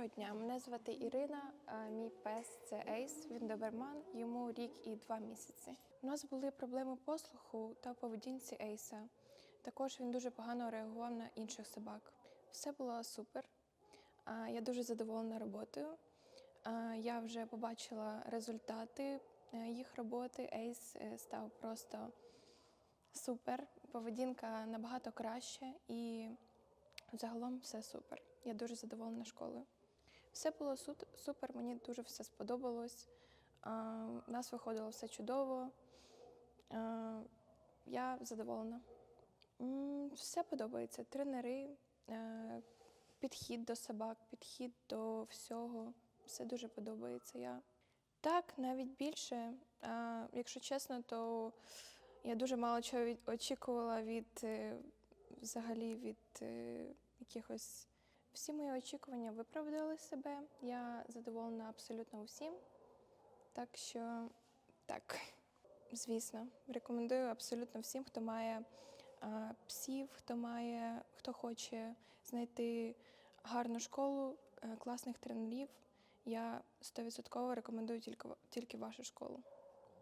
Доброго дня, мене звати Ірина. Мій пес це Ейс. Він доберман, йому рік і два місяці. У нас були проблеми послуху та поведінці Ейса. Також він дуже погано реагував на інших собак. Все було супер. Я дуже задоволена роботою. Я вже побачила результати е, їх роботи. Ейс е, став просто супер. Поведінка набагато краще і загалом все супер. Я дуже задоволена школою. Все було супер, мені дуже все сподобалось. У нас виходило все чудово. Я задоволена. Все подобається. Тренери, е, підхід до собак, підхід до всього. Все дуже подобається. Я так, навіть більше. Якщо чесно, то я дуже мало чого очікувала від е, взагалі від е, якихось. Всі мої очікування виправдали себе. Я задоволена абсолютно усім. Так що так, звісно, рекомендую абсолютно всім, хто має а, псів, хто має, хто хоче знайти гарну школу, е, класних тренерів. Я 100% рекомендую тільки, тільки вашу школу.